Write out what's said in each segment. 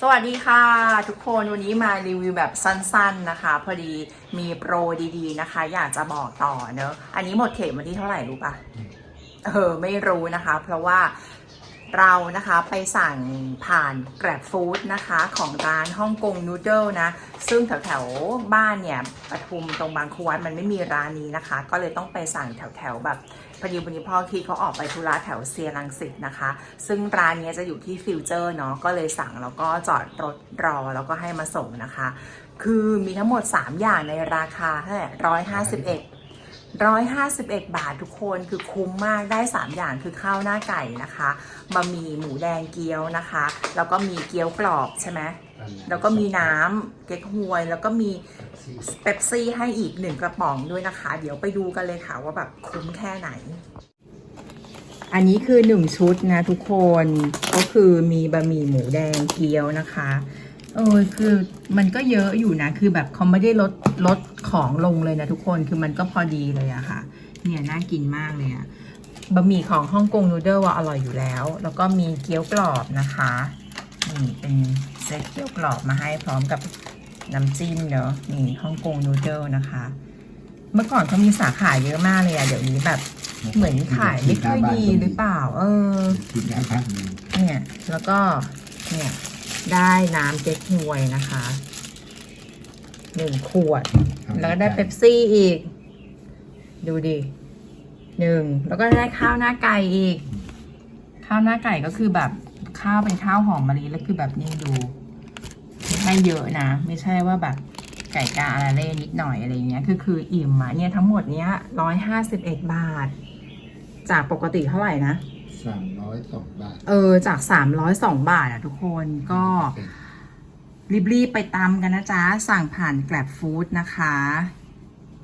สวัสดีค่ะ ทุกคนวันนี้มารีวิวแบบสั้นๆนะคะ พอดีมีโปรดีๆนะคะ อยากจะบอกต่อเนอะอันนี้หมดเขตวันที่เท่าไหร่รู้ปะเออไม่รู้นะคะ เพราะว่า เรานะคะไปสั่งผ่าน Grab Food นะคะของร้านฮ่องกงนูเดิลนะ ซึ่งแถวๆบ้านเนี่ยปทุมตรงบางควัดมันไม่มีร้านนี้นะคะ ก็เลยต้องไปสั่งแถวๆแบบพอดีวันนี้พ่อคิดเขาออกไปธุระแถวเซียรังสิตนะคะ ซึ่งร้านนี้จะอยู่ที่ฟิวเจอร์เนาะก็เลยสั่งแล้วก็จอดรถรอแล้วก็ให้มาส่งนะคะ คือมีทั้งหมด 3 อย่างในราคาเท่าไหร่ร้อยห้าสิบเอ็ด ร้อยห้าสิบเอ็ดบาททุกคนคือคุ้มมากได้ 3 อย่างคือข้าวหน้าไก่นะคะบะหมี่หมูแดงเกี๊ยวนะคะ แล้วก็มีเกี๊ยวกรอบใช่ไหมแล้วก็มีน้ำเก๊กฮวย แล้วก็มีเป๊ปซี่ให้อีกหนึ่งกระป๋องด้วยนะคะ เดี๋ยวไปดูกันเลยค่ะว่าแบบคุ้มแค่ไหน อันนี้คือหนึ่งชุดนะทุกคนก็คือมีบะหมี่หมูแดงเกี๊ยวนะคะ เออคือมันก็เยอะอยู่นะ คือแบบเขาไม่ได้ลดลดของลงเลยนะทุกคนคือมันก็พอดีเลยอะค่ะ เนี่ยน่ากินมากเลยอะบะหมี่ของฮ่องกงนูเดิลว่าอร่อยอยู่แล้ว แล้วก็มีเกี๊ยวกรอบนะคะนี่เป็นเซตเกี๊ยวกรอบมาให้พร้อมกับน้ำจิ้มเนอะนี่ฮ่องกงนูเดิลนะคะ เมื่อก่อนเขามีสาขาเยอะมากเลยอะเดี๋ยวนี้แบบเหมือนขายไม่ค่อยดีหรือเปล่า เออคิดยาบ้านมีเนี่ย แล้วก็เนี่ย ได้น้ำเก๊กฮวยนะคะหนึ่งขวด แล้วก็ได้เป๊ปซี่อีก ดูดิหนึ่งแล้วก็ได้ข้าวหน้าไก่อีก ข้าวหน้าไก่ก็คือแบบข้าวเป็นข้าวหอมมะลิแล้วคือแบบนี้ดูให้เยอะนะ ไม่ใช่ว่าแบบไก่กาอะไรเล่นิดหน่อยอะไรเงี้ยคือคืออิ่มอะเนี่ยทั้งหมดเนี้ยร้อยห้าสิบเอ็ดบาท จากปกติเท่าไหร่นะ สามร้อยสองบาท เออ จาก 302 บาทอะทุกคนก็ รีบๆไปตามกันนะจ๊ะ สั่งผ่านแกลบฟู้ดนะคะ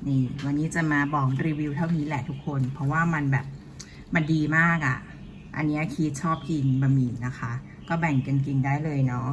นี่ วันนี้จะมาบอกรีวิวเท่านี้แหละทุกคน เพราะว่ามันแบบมันดีมากอะอันนี้คีชอบกินบะหมี่นะคะ ก็แบ่งกันกินได้เลยเนาะ